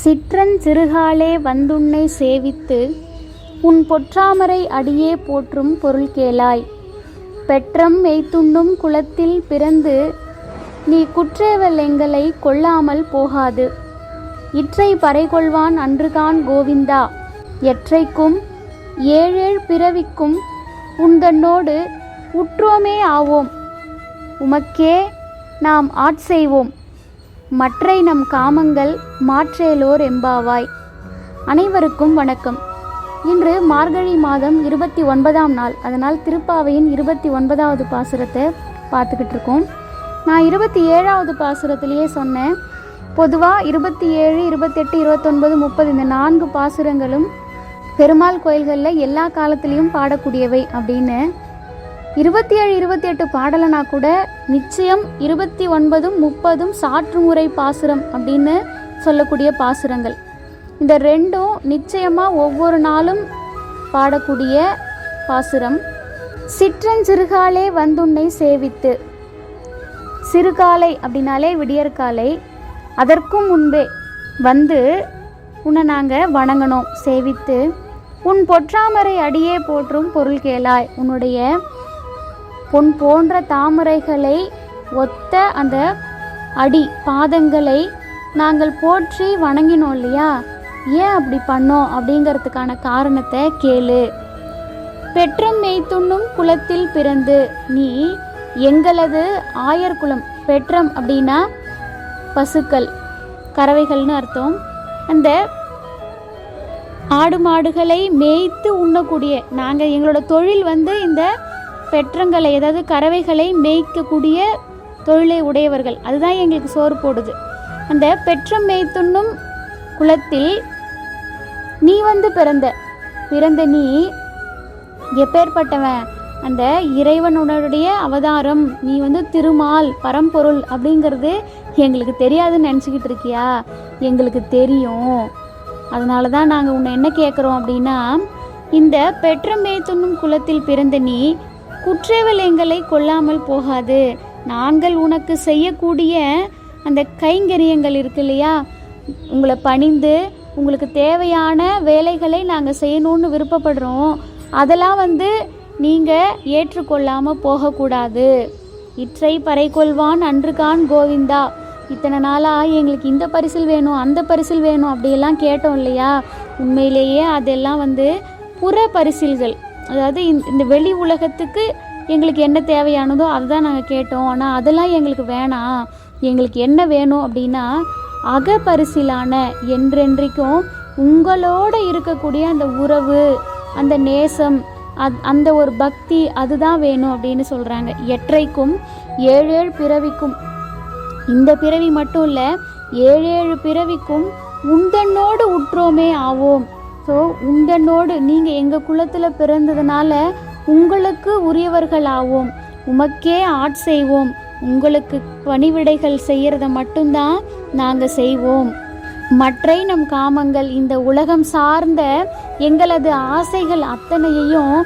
சிற்றன் சிறுகாலே வந்துன்னை சேவித்து உன் பொற்றாமரை அடியே போற்றும் பொருள் கேளாய். பெற்றம் மெய்த்துண்ணும் குலத்தில் பிறந்து நீ குற்றேவல் எங்களை கொள்ளாமல் போகாது. இற்றை பறைகொள்வான் அன்றுகான் கோவிந்தா. எற்றைக்கும் ஏழேழ் பிறவிக்கும் உந்தன்னோடு உற்றோமே ஆவோம். உமக்கே நாம் ஆட்செய்வோம் மற்றை நம் காமங்கள் மாற்றேலோர் எம்பாவாய். அனைவருக்கும் வணக்கம். இன்று மார்கழி மாதம் இருபத்தி ஒன்பதாம் நாள். அதனால் திருப்பாவையின் இருபத்தி ஒன்பதாவது பாசுரத்தை பார்த்துக்கிட்டு இருக்கோம். நான் இருபத்தி ஏழாவது பாசுரத்திலேயே சொன்னேன். பொதுவாக இருபத்தி ஏழு இருபத்தெட்டு இருபத்தொன்பது முப்பது இந்த நான்கு பாசுரங்களும் பெருமாள் கோயில்களில் எல்லா காலத்துலேயும் பாடக்கூடியவை அப்படின்னு. இருபத்தி ஏழு இருபத்தி எட்டு பாடலைனா கூட நிச்சயம் இருபத்தி ஒன்பதும் முப்பதும் சாற்றுமுறை பாசுரம் அப்படின்னு சொல்லக்கூடிய பாசுரங்கள். இந்த ரெண்டும் நிச்சயமாக ஒவ்வொரு நாளும் பாடக்கூடிய பாசுரம். சிற்றஞ்சிறுகாலே வந்துன்னை சேவித்து. சிறுகாலை அப்படின்னாலே விடியற்காலை. அதற்கும் முன்பே வந்து உன்னை நாங்கள் வணங்கணும் சேவித்து. உன் பொற்றாமரை அடியே போற்றும் பொருள் கேளாய் உன்னுடைய பொன் போன்ற தாமரைகளை ஒத்த அந்த அடி பாதங்களை நாங்கள் போற்றி வணங்கினோம் இல்லையா? ஏன் அப்படி பண்ணோம் அப்படிங்கிறதுக்கான காரணத்தை கேளு. பெற்றம் மெய்த்துண்ணும் குலத்தில் பிறந்து நீ எங்களது ஆயர்குலம் பெற்றம் அப்படின்னா பசுக்கள் கறவைகள்னு அர்த்தம். அந்த ஆடு மாடுகளை மேய்த்து உண்ணக்கூடிய நாங்கள் எங்களோட தொழில் வந்து இந்த பெற்றங்களை அதாவது கறவைகளை மேய்க்கக்கூடிய தொழிலை உடையவர்கள். அதுதான் எங்களுக்கு சோறு போடுது. அந்த பெற்றம் மேய்த்துண்ணும் குலத்தில் நீ வந்து பிறந்த. பிறந்த நீ எப்பேற்பட்டவன்? அந்த இறைவனுடைய அவதாரம். நீ வந்து திருமால் பரம்பொருள் அப்படிங்கிறது எங்களுக்கு தெரியாதுன்னு நினச்சிக்கிட்டு இருக்கியா? எங்களுக்கு தெரியும். அதனால தான் நாங்கள் உன்னை என்ன கேட்குறோம் அப்படின்னா இந்த பெற்ற மேய்த்துண்ணும் குலத்தில் பிறந்த நீ குற்றேவல் எங்களை கொல்லாமல் போகாது. நாங்கள் உனக்கு செய்யக்கூடிய அந்த கைங்கரியங்கள் இருக்கு இல்லையா? உங்களை பணிந்து உங்களுக்கு தேவையான வேலைகளை நாங்கள் செய்யணும்னு விருப்பப்படுறோம். அதெல்லாம் வந்து நீங்கள் ஏற்றுக்கொள்ளாமல் போகக்கூடாது. இற்றை பறை கொள்வான் அன்றுகான் கோவிந்தா. இத்தனை நாளாக எங்களுக்கு இந்த பரிசில் வேணும் அந்த பரிசில் வேணும் அப்படியெல்லாம் கேட்டோம் இல்லையா? உண்மையிலேயே அதெல்லாம் வந்து புற பரிசில்கள். அதாவது இந்த- வெளி உலகத்துக்கு எங்களுக்கு என்ன தேவையானதோ அதுதான் நாங்கள் கேட்டோம். ஆனால் அதெல்லாம் எங்களுக்கு வேணாம். எங்களுக்கு என்ன வேணும் அப்படின்னா அகப்பரிசிலான என்றென்றைக்கும் உங்களோட இருக்கக்கூடிய அந்த உறவு அந்த நேசம் அத் அந்த ஒரு பக்தி அதுதான் வேணும் அப்படின்னு சொல்கிறாங்க எற்றைக்கும் ஏழு பிறவிக்கும். இந்த பிறவி மட்டும் இல்லை ஏழு ஏழு பிறவிக்கும் உந்தன்னோடு உற்றோமே ஆவோம். ஸோ உண்டனோடு நீங்கள் எங்கள் குலத்தில் பிறந்ததுனால உங்களுக்கு உரியவர்கள் ஆவோம் உமக்கே ஆட்செய்வோம் உங்களுக்கு பணிவிடைகள் செய்கிறத மட்டும்தான் நாங்கள் செய்வோம். மற்றை நம் காமங்கள் இந்த உலகம் சார்ந்த எங்களது ஆசைகள் அத்தனையையும்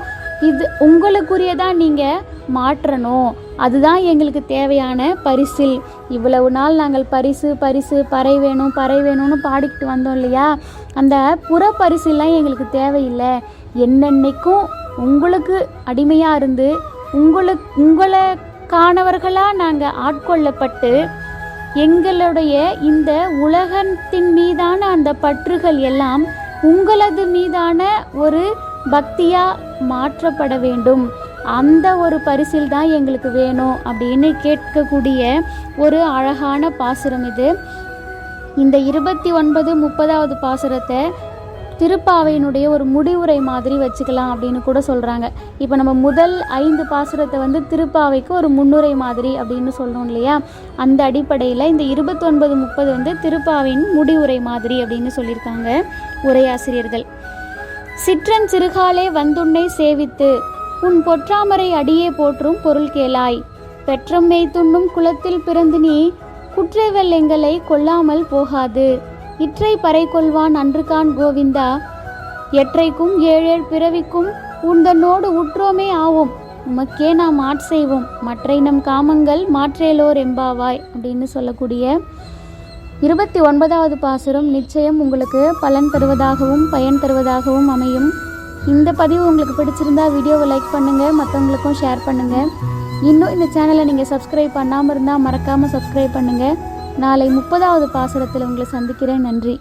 இது உங்களுக்குரியதான் நீங்கள் மாற்றணும். அதுதான் எங்களுக்கு தேவையான பரிசில். இவ்வளவு நாள் நாங்கள் பரிசு பரிசு பறை வேணும் பறை வேணும்னு பாடிக்கிட்டு வந்தோம் இல்லையா? அந்த புற பரிசுலாம் எங்களுக்கு தேவையில்லை. என்னென்னைக்கும் உங்களுக்கு அடிமையாக இருந்து உங்களுக்கு உங்களை காணவர்களாக நாங்கள் ஆட்கொள்ளப்பட்டு எங்களுடைய இந்த உலகத்தின் மீதான அந்த பற்றுகள் எல்லாம் உங்களது மீதான ஒரு பக்தியாக மாற்றப்பட வேண்டும். அந்த ஒரு பரிசில் தான் எங்களுக்கு வேணும் அப்படின்னு கேட்கக்கூடிய ஒரு அழகான பாசுரம் இது. இந்த இருபத்தி ஒன்பது முப்பதாவது பாசுரத்தை திருப்பாவையினுடைய ஒரு முடிவுரை மாதிரி வச்சுக்கலாம் அப்படின்னு கூட சொல்கிறாங்க இப்போ நம்ம முதல் ஐந்து பாசுரத்தை வந்து திருப்பாவைக்கு ஒரு முன்னுரை மாதிரி அப்படின்னு சொல்லணும் இல்லையா? அந்த அடிப்படையில் இந்த இருபத்தொன்பது முப்பது வந்து திருப்பாவையின் முடிவுரை மாதிரி அப்படின்னு சொல்லியிருக்காங்க உரையாசிரியர்கள். சிற்றன் சிறுகாலே வந்துன்னை சேவித்து உன் பொற்றாமரை அடியே போற்றும் பொருள் கேளாய். பெற்றம் துண்ணும் குலத்தில் பிறந்து நீ குற்றவெல் எங்களை கொல்லாமல் போகாது. இற்றை பறை கொள்வான் அன்றுகான் கோவிந்தா. எற்றைக்கும் ஏழேழ் பிறவிக்கும் உந்தனோடு உற்றோமே ஆவோம். உமக்கே நாம் ஆட்செய்வோம் மற்றை நம் காமங்கள் மாற்றேலோர் எம்பாவாய் அப்படின்னு சொல்லக்கூடிய இருபத்தி ஒன்பதாவது பாசுரம் நிச்சயம் உங்களுக்கு பலன் தருவதாகவும் பயன் தருவதாகவும் அமையும். இந்த பதிவு உங்களுக்கு பிடிச்சிருந்தா வீடியோவை லைக் பண்ணுங்கள் மற்றவங்களுக்கும் ஷேர் பண்ணுங்கள் இன்னும் இந்த சேனலை நீங்கள் சப்ஸ்கிரைப் பண்ணாமல் இருந்தால் மறக்காமல் சப்ஸ்கிரைப் பண்ணுங்கள் நாளை முப்பதாவது பாசுரத்தில் உங்களை சந்திக்கிறேன். நன்றி.